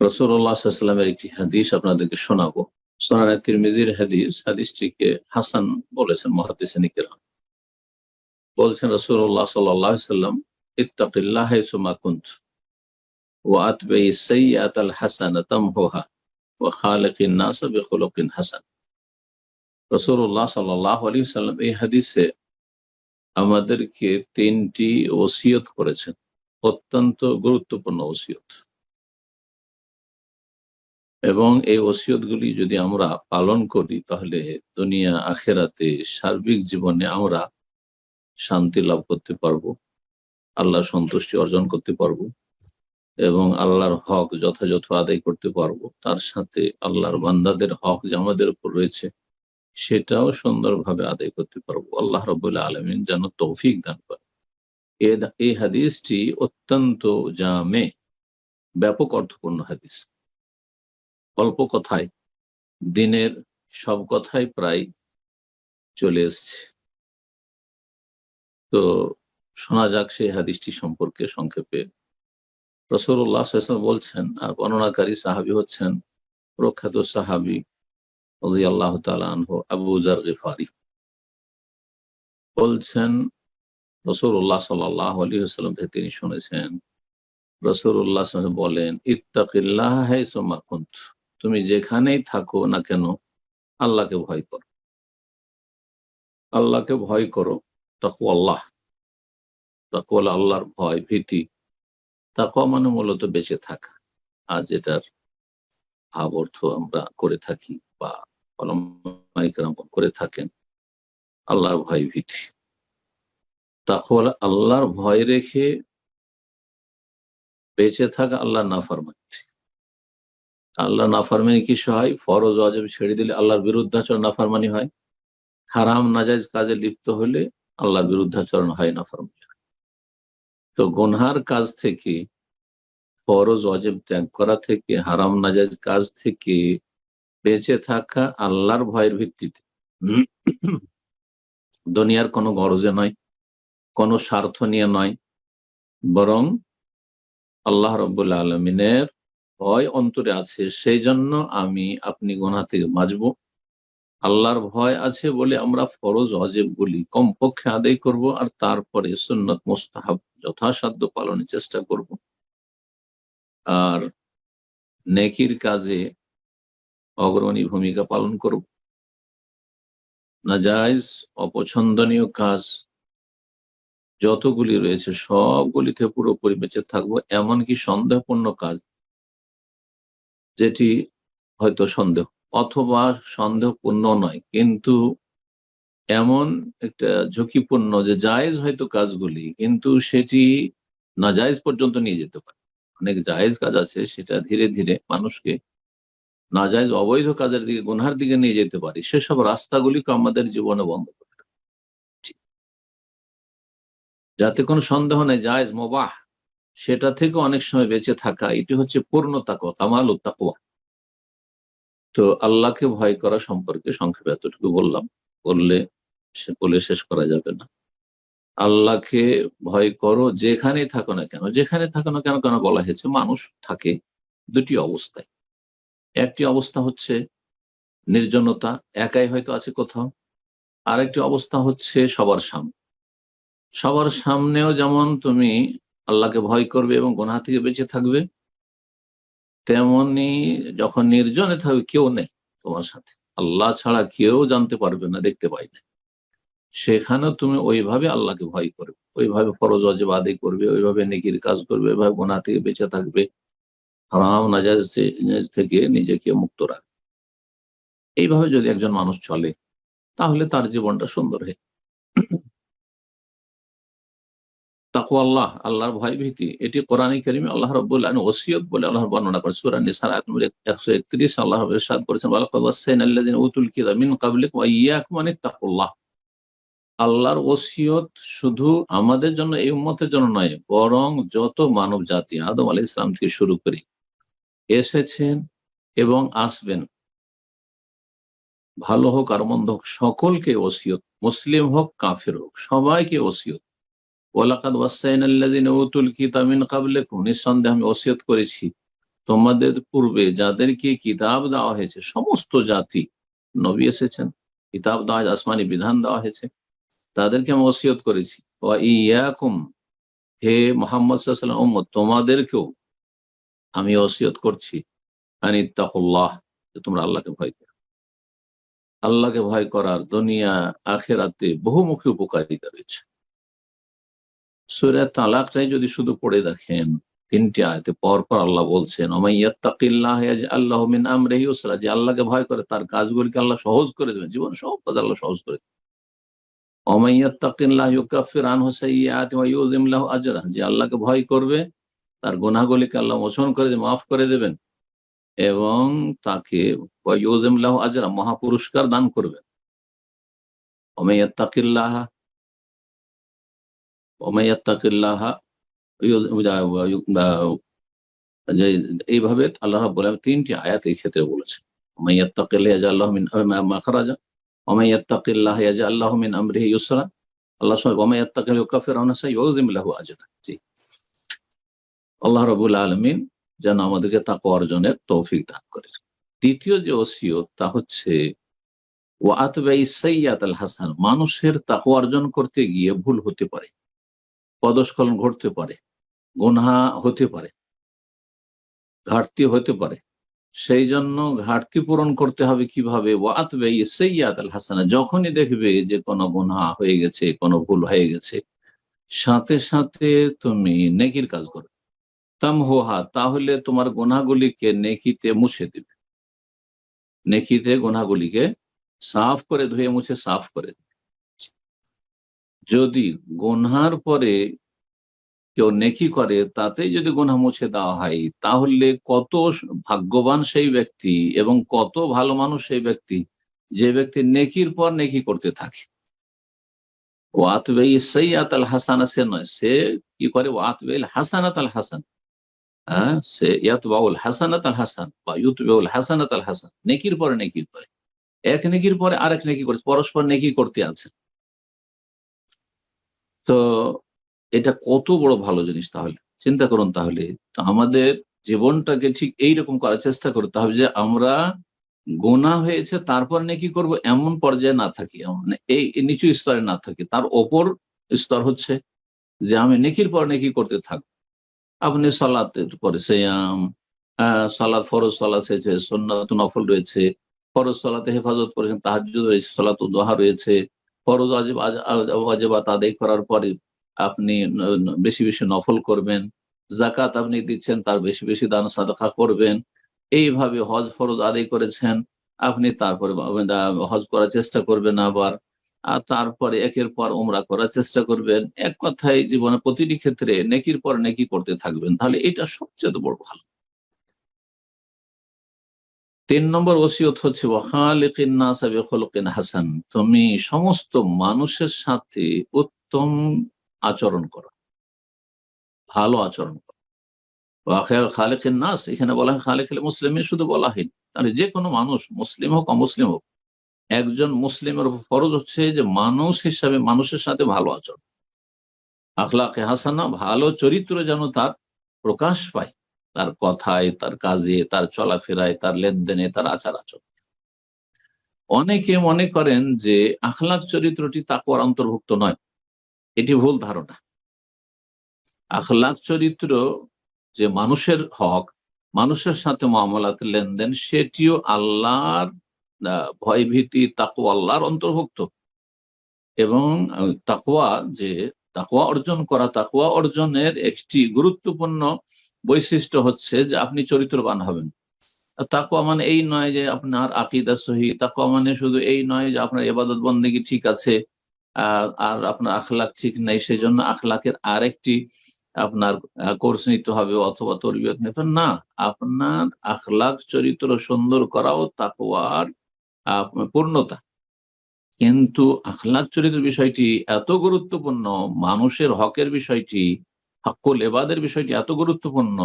রসুল্লাহামের একটি হাদিস আপনাদেরকে শোনাবো সোনানা তিরমিজির হাদিস হাদিসটিকে হাসান বলেছেন মহাদিসিনিকেরা বলছেন রসুল্লাহ সাল্লাম ইত্তাকিল্লাহ সুমা কুন্ত وأتبع السيئة الحسنة تمحوها وخالق الناس بخلق حسن রসুল্লাহ সাল্লাহ আলী সাল্লাম এই হাদিসে আমাদেরকে তিনটি ওসিয়ত করেছেন অত্যন্ত গুরুত্বপূর্ণ ওসিয়ত এবং এই ওসিয়তগুলি যদি আমরা পালন করি, তাহলে দুনিয়া, আখেরাতে সার্বিক জীবনে আমরা শান্তি লাভ করতে পারব আল্লাহ সন্তুষ্টি অর্জন করতে পারব এবং আল্লাহর হক যথাযথ আদায় করতে পারব। তার সাথে আল্লাহর বান্দাদের হক যে আমাদের উপর রয়েছে, সেটাও সুন্দরভাবে আদায় করতে পারব। আল্লাহ রবুল্লাহ আলমিন যেন তৌফিক দান করে এই হাদিসটি অত্যন্ত জামে, ব্যাপক অর্থপূর্ণ হাদিস। অল্প কথায়, দিনের সব কথাই প্রায় চলে এসছে। তো শোনা যাক সেই হাদিসটি সম্পর্কে সংক্ষেপে। রসুল্লাহ বলছেন, আর বর্ণনাকারী সাহাবি হচ্ছেন প্রখ্যাত সাহাবি আল্লাহ আবু জার গেফারি। বলছেন রসুল্লাহ সাল্লাহ আলী আসসালাম থেকে তিনি শুনেছেন রসুল্লাহ বলেন, ইত্তাকিল্লাহ হে কুন্ত। তুমি যেখানেই থাকো না কেন, আল্লাহকে ভয় করো। আল্লাহকে ভয় করো তাকু আল্লাহ। তাকু আল্লাহর ভয়, ভীতি। তাকুয়া মানে মূলত বেঁচে থাকা। আর যেটার ভাব, অর্থ আমরা করে থাকি বা করে থাকেন, আল্লাহর ভয়, ভীতি। তাকুয়া আল্লাহর ভয় রেখে বেঁচে থাকা আল্লাহ নাফরমানি। আল্লাহ নাফারমানি কিছু হয়? ফরজ অজব ছেড়ে দিলে আল্লাহর বিরুদ্ধাচরণ নাফারমানি হয়। হারাম নাজাইজ কাজে লিপ্ত হলে আল্লাহর বিরুদ্ধাচরণ হয় নাফারমানি। তো গনহার কাজ থেকে, ফরজ অজেব ত্যাগ করা থেকে, হারাম নাজাইজ কাজ থেকে বেঁচে থাকা আল্লাহর ভয়ের ভিত্তিতে দুনিয়ার কোনো গরজে নয়, কোনো স্বার্থ নিয়ে নয়, বরং আল্লাহ রব্বুল্লা আলমিনের ভয় অন্তরে আছে সেই জন্য আমি আপনি গোনা থেকে বাঁচবো। আল্লাহর ভয় আছে বলে আমরা ফরজ অজেব বলি। কমপক্ষে আদায় করব আর তারপরে সুন্নত মোস্তাহাব যথাসাধ্য পালনের চেষ্টা করব। আর নেকির কাজে অগ্রণী ভূমিকা পালন করব। নাজাইজ অপছন্দনীয় কাজ যতগুলি রয়েছে সবগুলিতে পুরোপুরি বেঁচে থাকব, এমনকি সন্দেহপূর্ণ কাজ যেটি হয়তো সন্দেহ, অথবা সন্দেহপূর্ণ নয়। কিন্তু এমন একটা ঝুঁকিপূর্ণ যে জায়েজ হয়তো কাজগুলি, কিন্তু সেটি না জায়েজ পর্যন্ত নিয়ে যেতে পারে। অনেক জায়েজ কাজ আছে, সেটা ধীরে ধীরে মানুষকে না নাজায়জ অবৈধ কাজের দিকে, গুনহার দিকে নিয়ে যেতে পারি। সেসব রাস্তাগুলিকে আমাদের জীবনে বন্ধ করতে যাতে কোনো সন্দেহ নেই, জায়েজ, মোবাহ। সেটা থেকে অনেক সময় বেঁচে থাকা, এটি হচ্ছে পূর্ণ তাকুয়া কামাল তাকুয়া। তো আল্লাহকে ভয় করা সম্পর্কে সংক্ষেপে এতটুকু বললাম। বললে বলে শেষ করা যাবে না। আল্লাহকে ভয় করো যেখানে থাকো না কেন, যেখানে থাকো না কেন কেন বলা হয়েছে মানুষ থাকে দুটি অবস্থায়। একটি অবস্থা হচ্ছে নির্জনতা, একাই হয়তো আছে কোথাও। আরেকটি অবস্থা হচ্ছে সবার সামনে। সবার সামনেও যেমন তুমি আল্লাহকে ভয় করবে এবং গোনা থেকে বেঁচে থাকবে, তেমনি যখন নির্জনে থাকবে কেউ নেই তোমার সাথে। আল্লাহ ছাড়া কেউ জানতে পারবে না, দেখতে পাই না। সেখানে তুমি ওইভাবে আল্লাহকে ভয় করবে, ওইভাবে ফরজ অজেব আদায় করবে, ওইভাবে নেকির কাজ করবে, ওইভাবে গোনা থেকে বেঁচে থাকবে। হারাম নাজাজ থেকে নিজেকে মুক্ত রাখবে। এইভাবে যদি একজন মানুষ চলে, তাহলে তার জীবনটা সুন্দর হয়। তাকু আল্লাহ আল্লাহর ভয় ভীতি এটি কোরআন করিমে আল্লাহ রব্বুল ওসিয়ত বলে আল্লাহ বর্ণনা করে সুরা নিসার একশো একত্রিশ, আল্লাহ ইরশাদ করেছেন আল্লাহ আল্লাহর ওসিয়ত শুধু আমাদের জন্য, এই উম্মতের জন্য নয়, বরং যত মানব জাতি আদম আলী ইসলাম থেকে শুরু করি এসেছেন এবং আসবেন। ভালো হোক আর মন্দ হোক, সকলকে ওসিয়ত, মুসলিম হোক, কাফের হোক, সবাইকে ওসিয়ত। ওলাকাদ ওয়াসাইন আল্লাদিন উতুল কিতামিন কাবলেকুম নিঃসন্দেহে আমি ওসিয়ত করেছি, তোমাদের পূর্বে যাদেরকে কিতাব দেওয়া হয়েছে, সমস্ত জাতি, নবী এসেছেন, কিতাব দেওয়া আসমানি বিধান দেওয়া হয়েছে, তাদেরকে আমি ওসিয়ত করেছি। ওয়া ইয়াকুম, হে মোহাম্মদ সাল্লাম উম্মত, তোমাদেরকেও আমি ওসিয়ত করছি। আনিত্তাকুল্লাহ যে তোমরা আল্লাহকে ভয় করো। আল্লাহকে ভয় করার দুনিয়া, আখেরাতে বহুমুখী উপকারিতা রয়েছে। সুরা তালাকটাই যদি শুধু পড়ে দেখেন, তিনটি আয়তে পর পর আল্লাহ বলছেন আল্লাহ মিন আমরিহি ইউসরা যে আল্লাহকে ভয় করে, তার কাজগুলিকে আল্লাহ সহজ করে দেবেন, জীবন সব কাজ আল্লাহ সহজ করে দেবেন। যে আল্লাহকে ভয় করবে, তার গুনাহগুলিকে আল্লাহ মোচন করে মাফ করে দেবেন, এবং তাকে আজরা মহা পুরস্কার দান করবেন। যে এইভাবে আল্লাহ বলে তিনটি আয়াত এই ক্ষেত্রে বলেছেন। ইয়াজআল্লাহু মিন মাখরাজা ইউসরা আল্লাহ আল্লাহ যেন আমাদেরকে তাকওয়া অর্জনের তৌফিক দান করেন। দ্বিতীয় যে ওসিয়ত, তা হচ্ছে ও আতবাই সৈয়াত আল হাসান। মানুষের তাকওয়া অর্জন করতে গিয়ে ভুল হতে পারে। পদস্খলন ঘটতে পারে, গুনহা হতে পারে, ঘাটতি হতে পারে। সেই জন্য ঘাটতি পূরণ করতে হবে কীভাবে? ওয়াতবে সৈয়াদ আল হাসানা, যখনই দেখবে যে কোনো গুনহা হয়ে গেছে, কোনো ভুল হয়ে গেছে, সাথে সাথে তুমি নেকির কাজ করো। তাম হোহা তাহলে তোমার গোনাগুলিকে নেকিতে মুছে দিবে। নেকিতে গোনাগুলিকে সাফ করে ধুয়ে মুছে, সাফ করে দিবে। যদি গোনহার পরে কেউ নেকি করে, তাতেই যদি গোনা মুছে দেওয়া হয়, তাহলে কত ভাগ্যবান সেই ব্যক্তি এবং কত ভালো মানুষ সেই ব্যক্তি যে ব্যক্তি নেকির পর নেকি করতে থাকে। ওয়াতবে সৈয়াত আল হাসানা, সে নয়, সে কি করে? ওয়াতবে হাসানাত আল হাসান। হ্যাঁ সে ইয়াতবাউল হাসানাত আল হাসান বা ইউতবেউল হাসানাত আল হাসান। নেকির পরে নেকির পরে। এক নেকির পরে আরেক নেকি করছে, পরস্পর নেকি করতে আছে তো এটা কত বড় ভালো জিনিস তাহলে? চিন্তা করুন তাহলে। আমাদের জীবনটাকে ঠিক এইরকম করার চেষ্টা করতে হবে যে আমরা গোনা হয়েছে, তারপর নেকি করব? এমন পর্যায়ে না থাকি। মানে এই নিচু স্তরে না থাকি। তার ওপর স্তর হচ্ছে যে আমি নেকির পর নেকি করতে থাকব। আপনি সালাতের পরে সেয়াম সালাদ ফরজ সালাদ হয়েছে সন্ন্যত নফল রয়েছে, ফরজ সালাতে হেফাজত করেছেন তাহাজ রয়েছে, সালাত দোহা রয়েছে ফরজ আজেব আজেবাত আদায় করার পরে আপনি বেশি বেশি নফল করবেন জাকাত আপনি দিচ্ছেন, তার বেশি বেশি দান সাদা করবেন। এইভাবে হজ ফরজ আদায় করেছেন, আপনি তারপরে হজ করার চেষ্টা করবেন আবার, আর তারপরে একের পর ওমরা করার চেষ্টা করবেন। এক কথায় জীবনে প্রতিটি ক্ষেত্রে নেকির পর নেকি করতে থাকবেন। তাহলে এটা সবচেয়ে বড় ভালো। তিন নম্বর ওসিয়ত হচ্ছে হাসান তুমি সমস্ত মানুষের সাথে উত্তম আচরণ করো। ভালো আচরণ করো। খালেকের নাস এখানে বলা হয় খালেক মুসলিমে শুধু বলা হয় তাহলে যে কোনো মানুষ, মুসলিম হোক, অমুসলিম হোক, একজন মুসলিমের ফরজ হচ্ছে যে মানুষ হিসাবে মানুষের সাথে ভালো আচরণ। আখলাকে হাসানা ভালো চরিত্র যেন তার প্রকাশ পায়। তার কথায়, তার কাজে, তার চলাফেরায়, তার লেনদেনে, তার আচার আচরণ অনেকে মনে করেন যে আখলাক চরিত্রটি তাকুয়ার অন্তর্ভুক্ত নয়। এটি ভুল ধারণা। আখলাক চরিত্র যে মানুষের হক, মানুষের সাথে মামলাত লেনদেন, সেটিও আল্লাহর ভয়ভীতি তাকুয়া আল্লাহর অন্তর্ভুক্ত। এবং তাকুয়া যে তাকুয়া অর্জন করা তাকুয়া অর্জনের একটি গুরুত্বপূর্ণ বৈশিষ্ট্য হচ্ছে যে আপনি চরিত্রবান হবেন। তাকুয়া মানে এই নয় যে আপনার আকিদা সহি। তাকুয়া মানে শুধু এই নয় যে আপনার এবাদত বন্দেগি ঠিক আছে, আর আপনার আখলাক ঠিক নেই। সেই জন্য আখলাকের আরেকটি আপনার কোর্স নিতে হবে অথবা তরবিয়ত নিতে না, আপনার আখলাক চরিত্র সুন্দর করাও তাকুয়ার পূর্ণতা। কিন্তু আখলাক চরিত্র বিষয়টি এত গুরুত্বপূর্ণ, মানুষের হকের বিষয়টি হকুল এবাদের বিষয়টি এত গুরুত্বপূর্ণ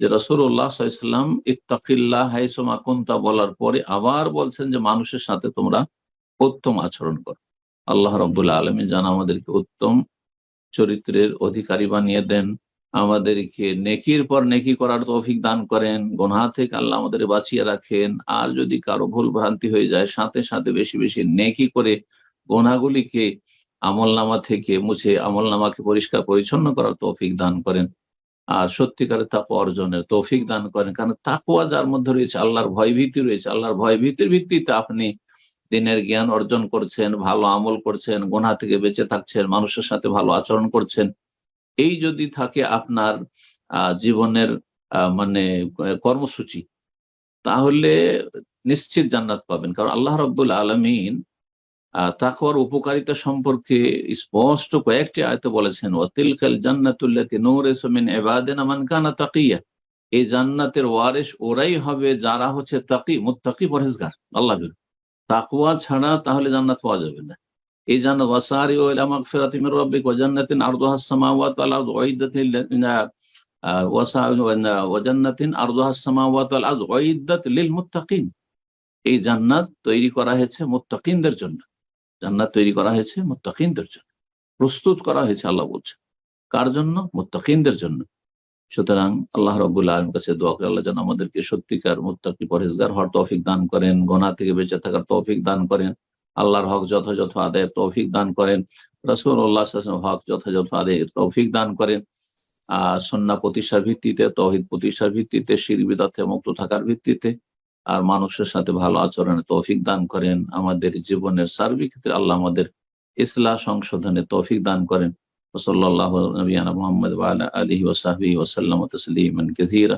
যে রসুল্লাহ সাল্লাম ইত্তাকিল্লাহ হাইসমা কুন্তা বলার পরে আবার বলছেন যে মানুষের সাথে তোমরা উত্তম আচরণ করো। আল্লাহ রবুল্লা আলমী যেন আমাদেরকে উত্তম চরিত্রের অধিকারী বানিয়ে দেন, আমাদেরকে নেকির পর নেকি করার তৌফিক দান করেন গোনা থেকে আল্লাহ আমাদের বাঁচিয়ে রাখেন, আর যদি কারও ভুল ভ্রান্তি হয়ে যায়, সাথে সাথে বেশি বেশি নেকি করে গোনাগুলিকে আমল নামা থেকে মুছে আমল নামাকে পরিষ্কার পরিচ্ছন্ন করার তৌফিক দান করেন। আর সত্যিকারের তাকু অর্জনের তৌফিক দান করেন। কারণ তাকুয়া যার মধ্যে রয়েছে, আল্লাহর ভয় ভীতি রয়েছে। আল্লাহর ভয় ভীতির ভিত্তিতে আপনি দিনের জ্ঞান অর্জন করছেন, ভালো আমল করছেন গোনা থেকে বেঁচে থাকছেন, মানুষের সাথে ভালো আচরণ করছেন। এই যদি থাকে আপনার জীবনের মানে কর্মসূচি, তাহলে নিশ্চিত জান্নাত পাবেন। কারণ আল্লাহ রব্বুল আলমিন তাকওয়ার উপকারিতা সম্পর্কে স্পষ্ট কয়েকটি আয়তে বলেছেন ওয়াতিলকাল জান্নাতুল্লাতি নূরিসু মিন ইবাদিনা মান কানা তাকিয়া। এই জান্নাতের ওয়ারিস ওরাই হবে যারা হচ্ছে তাকি, মুত্তাকি পরহেজগার, আল্লাহ তাকওয়া ছাড়া তাহলে জান্নাত পাওয়া যাবে না। এই জান্নাত ওয়াসারি ও ইলা মাগফিরাতি মির রাব্বিক ওয়া জান্নাতিন আরদুহাস সামাওয়াত ওয়াল আরদু উইদ্দাত লিল ওয়া জান্নাতিন আরদুহাস সামাওয়াত ওয়াল আরদু উইদ্দাত লিল মুত্তাকিন। এই জান্নাত তৈরি করা হয়েছে মুত্তাকিনদের জন্য। জান্নাত তৈরি করা হয়েছে মুত্তাকিনদের জন্য। প্রস্তুত করা হয়েছে, আল্লাহ বলছে। কার জন্য? মুত্তাকিনদের জন্য। সুতরাং আল্লাহ রবুল্লা আলম কাছে দোয়া করে আল্লাহ যেন আমাদেরকে সত্যিকার মুত্তাকি পরেজগার হওয়ার তৌফিক দান করেন গোনা থেকে বেঁচে থাকার তৌফিক দান করেন, আল্লাহর হক যথাযথ আদায়ের তৌফিক দান করেন রসুল উল্লাহ হক যথাযথ আদায়ের তৌফিক দান করেন আহ সন্না প্রতিষ্ঠার ভিত্তিতে, তৌহিদ প্রতিষ্ঠার ভিত্তিতে শির বিদাতে মুক্ত থাকার ভিত্তিতে আর মানুষের সাথে ভালো আচরণে তৌফিক দান করেন আমাদের জীবনের সার্বিক ক্ষেত্রে আল্লাহ আমাদের ইসলাহ সংশোধনে তৌফিক দান করেন وصلى الله على نبينا محمد وعلى آله وصحبه وسلم تسليما كثيرا